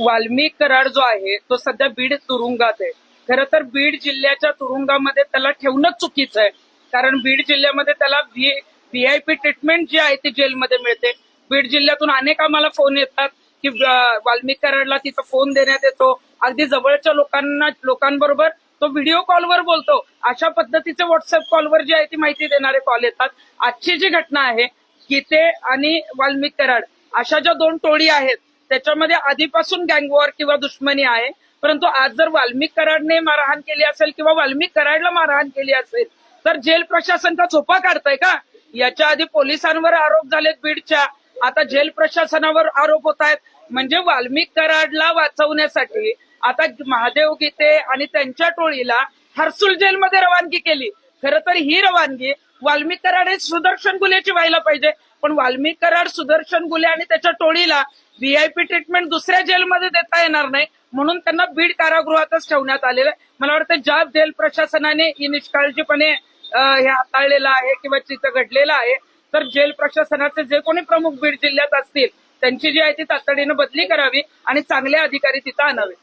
वाल्मिक कराड जो आहे तो सध्या बीड तुरुंगात आहे. खरं तर बीड जिल्ह्याच्या तुरुंगामध्ये त्याला ठेवणं चुकीचं आहे. कारण बीड जिल्ह्यामध्ये त्याला व्ही आय पी ट्रीटमेंट जी आहे ती जेलमध्ये मिळते. बीड जिल्ह्यातून अनेक आम्हाला फोन येतात की वाल्मिक कराडला तिथं फोन देण्यात येतो. अगदी जवळच्या लोकांना लोकांबरोबर तो व्हिडिओ कॉलवर बोलतो. अशा पद्धतीचे व्हॉट्सअप कॉलवर जी आहे ती माहिती देणारे कॉल येतात. आजची जी घटना आहे गीते आणि वाल्मिक कराड अशा ज्या दोन टोळी आहेत त्याच्यामध्ये आधीपासून गँगवॉर किंवा दुश्मनी आहे. परंतु आज जर वाल्मिक कराडने मारहाण केली असेल किंवा वाल्मिक कराडला मारहाण केली असेल तर जेल प्रशासन का झोपा काढतंय का? याच्या आधी पोलिसांवर आरोप झालेत बीडच्या. आता जेल प्रशासनावर आरोप होत आहेत म्हणजे वाल्मिक कराडला वाचवण्यासाठी आता महादेव गीते आणि त्यांच्या टोळीला हर्सुल जेलमध्ये रवानगी केली. खर तर ही रवानगी वाल्मिक कराड हे सुदर्शन गुलेची व्हायला पाहिजे. पण वाल्मिक कराड सुदर्शन गुले आणि त्याच्या टोळीला व्हीआयपी ट्रीटमेंट दुसऱ्या जेलमध्ये देता येणार नाही म्हणून त्यांना बीड कारागृहातच ठेवण्यात आलेलं आहे. मला वाटतं ज्या जेल प्रशासनाने ही निष्काळजीपणे हे हाताळलेलं आहे किंवा तिथं घडलेलं आहे तर जेल प्रशासनाचे जे कोणी प्रमुख बीड जिल्ह्यात असतील त्यांची जी आहे ती तातडीनं बदली करावी आणि चांगले अधिकारी तिथं आणावे.